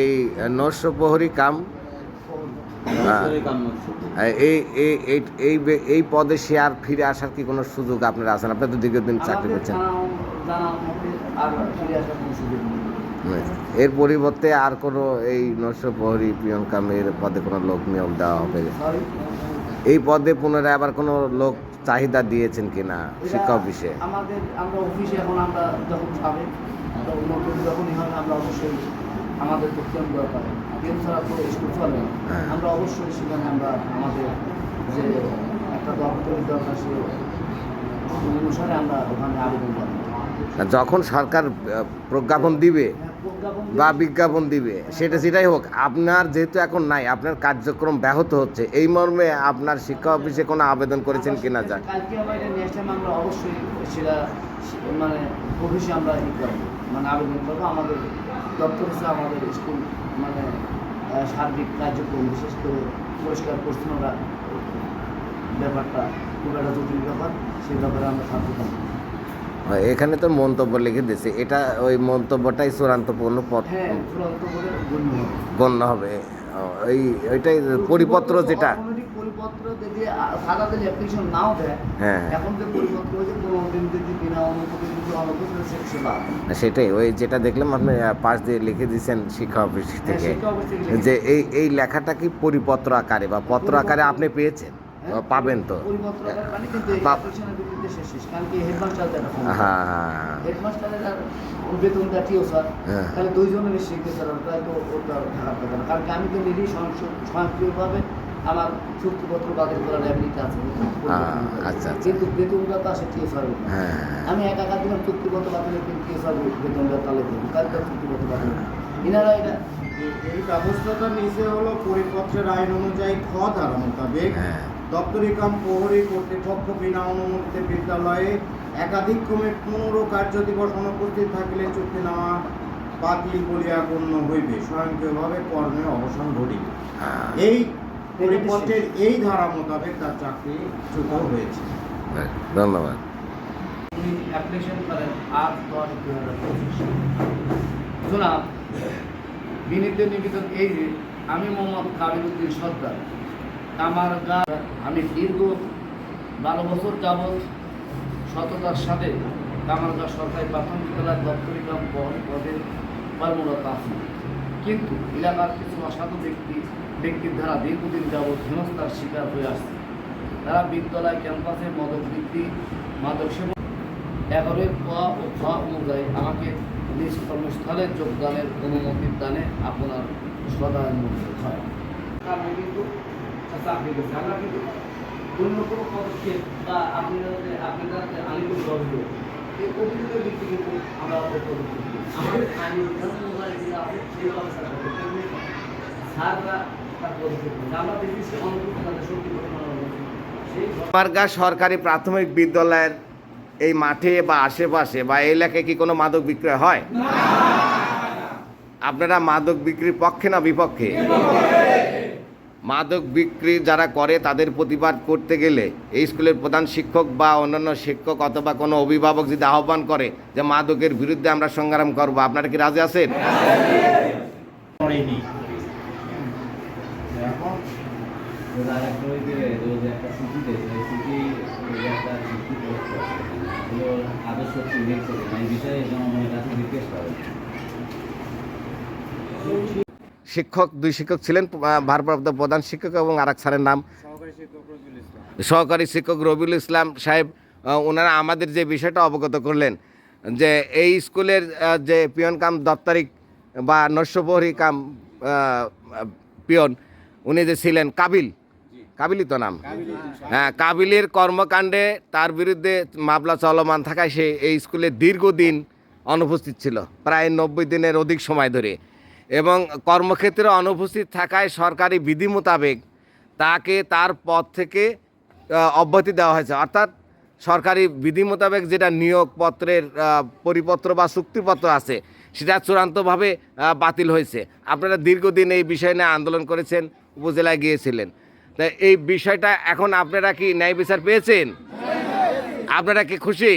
এই নৈশ প্রহরী কাম। এই এই এই এই পদে সে আর ফিরে আসার কি কোনো সুযোগ আপনার আছেন? আপনি তো দীর্ঘদিন চাকরি করছেন। এর পরিবর্তে আর কোনো এই নৈশ প্রহরী পিয়ন কামের পদে কোনো লোক নিয়োগ দেওয়া হবে? এই পদে পুনরায় আবার কোনো লোক চাহিদা দিয়েছেন কিনা শিক্ষা অফিসে? আমাদের আমরা অফিসে এখন আমরা যখন পাবে আমরা অবশ্যই আমাদের কেন দরকার গেম ছাড়া তো স্কুল চলে। হ্যাঁ। আমরা অবশ্যই সেখানে আমরা আমাদের যে একটা দপ্তরের দরকার সে অনুসারে আমরা ওখানে আবেদন করি যখন সরকার প্রজ্ঞাপন দিবে বা বিজ্ঞাপন দিবে। সেটা সেটাই হোক আপনার যেহেতু এখন নাই আপনার কার্যক্রম ব্যাহত হচ্ছে এই মর্মে আপনার শিক্ষা অফিসে কোনো আবেদন করেছেন কিনা সে- মানে অফিসে আমরা মানে আবেদন করব। আমাদের দপ্তর আমাদের স্কুল মানে সার্বিক কার্যক্রম বিশেষ করে পরিষ্কার পরিচ্ছন্নতা ব্যাপারটা খুব একটা জটিল ব্যাপার সেই ব্যাপারে আমরা এখানে তো মন্তব্য লিখে দিয়েছে। এটা ওই মন্তব্যটাই চূড়ান্ত পূর্ণ পথ। হ্যাঁ গণ্য হবে। গণ্য হবে। ও, এই ওইটাই পরিপত্র যেটা। পরিপত্র যদি আ- সাদা অ্যাপ্লিকেশন নাও দেয় হ্যাঁ। এখন যে পরিপত্র হয়েছে কোনো দিন যদি বিনা অনুমতি যদি অনুমতি সে সেটাই ওই যেটা দেখলাম আপনি পাশ দিয়ে লিখে দিয়েছেন শিক্ষা অফিস হ্যাঁ, থেকে। যে এই এই লেখাটা কি পরিপত্র আকারে বা পত্র আকারে আপনি পেয়েছেন? পাবেন তো। হ্যাঁ হ্যাঁ হ্যাঁ। তাই তো আমার চুক্তিপত্র বাতিল করার অ্যাবিলিটি আছে। আচ্ছা, আচ্ছা। কিন্তু বেতনটা তো আসে টিও স্যার। হ্যাঁ আমি একা একা দিলাম চুক্তিপত্র বাতিলের বেতনটা তাহলে দেবো। কাজ তার চুক্তিপত্র বাতিল এটা এই ব্যবস্থাটা নিচে হলো পরিপত্রের আইন অনুযায়ী খ ধারা মোতাবেক হ্যাঁ। দপ্তরি কাম প্রহরী কর্তৃপক্ষ বিনা অনুমতিতে বিদ্যালয়ে একাধিক ক্রমে পনেরো কার্য দিবস অনুপস্থিত থাকিলে চুক্তিনামা বাতিল বলিয়া গণ্য হইবে। স্বয়ংক্রিয়ভাবে কর্মে অবসান ঘটিবে। এই পরিপত্রের এই ধারা মোতাবেক তার চাকরি চ্যুত হয়েছে। হ্যাঁ, ধন্যবাদ অ্যাপ্লিকেশন করেন আট দশ দু হাজার পঁচিশ। জনাব বিনীত নিবেদন এই যে আমি মোহাম্মদ কাবিলুদ্দিন সর্দার। আমার গা, আমি দীর্ঘ বারো বছর যাবৎ সততার সাথে কামারগা সরকারি প্রাথমিক বিদ্যালয়ের দপ্তরি কাম পদ- কর্মরত আছি। কিন্তু এলাকার কিছু অসাধু ব্যক্তি, ব্যক্তির দ্বারা দীর্ঘদিন যাবৎ হেনস্থার শিকার হয়ে আসছে। তারা বিদ্যালয় ক্যাম্পাসে মাদক বৃদ্ধি মাদক সেবন, এগারোই ক ও খ অনুযায়ী আমাকে নিজ কর্মস্থলে যোগদানের অনুমতি দানে আপনার সদায় মধ্যে হয়। কিন্তু চাকরি করছি আমরা কিন্তু অন্য কোনো পদক্ষেপ বা আমি এই অভিযোগের থেকে কিন্তু আমরা। আমাদের আইন। স্যাররা তার পদক্ষেপ আমরা অনুকূল তাদের শক্তি মার্গা সরকারি প্রাথমিক বিদ্যালয়ের এই মাঠে বা আশেপাশে বা এলাকায় কি কোনো মাদক বিক্রয় হয়? আপনারা মাদক বিক্রির পক্ষে না বিপক্ষে। মাদক বিক্রি যারা করে তাদের প্রতিবাদ করতে গেলে এই স্কুলের প্রধান শিক্ষক বা অন্যান্য শিক্ষক অথবা কোনো অভিভাবক যদি আহ্বান করে যে মাদকের বিরুদ্ধে আমরা সংগ্রাম করব, আপনারা কি রাজি আছেন? শিক্ষক দুই শিক্ষক ছিলেন ভারপ্রাপ্ত প্রধান শিক্ষক এবং আরেক স্যারের নাম। সহকারী শিক্ষক রবিউল ইসলাম। সাহেব ওনারা আমাদের যে বিষয়টা অবগত করলেন যে এই স্কুলের যে পিয়ন কাম দপ্তরিক বা নস্যপ্রহরী কাম পিয়ন উনি যে ছিলেন কাবিল। কাবিলই তো নাম। হ্যাঁ কাবিলের কর্মকাণ্ডে তার বিরুদ্ধে মামলা চলমান থাকায় সে এই স্কুলে দীর্ঘদিন অনুপস্থিত ছিল প্রায় নব্বই দিনের অধিক সময় ধরে। এবং কর্মক্ষেত্রে অনুপস্থিত থাকায় সরকারি বিধি মোতাবেক তাকে তার পদ থেকে অব্যাহতি দেওয়া হয়েছে। অর্থাৎ সরকারি বিধি মোতাবেক যেটা নিয়োগপত্রের পরিপত্র বা চুক্তিপত্র আছে, সেটা চূড়ান্তভাবে বাতিল হয়েছে। আপনারা দীর্ঘদিন এই বিষয় নিয়ে আন্দোলন করেছেন, উপজেলায় গিয়েছিলেন। তা এই বিষয়টা এখন আপনারা কি ন্যায় বিচার পেয়েছেন? আপনারা কি খুশি।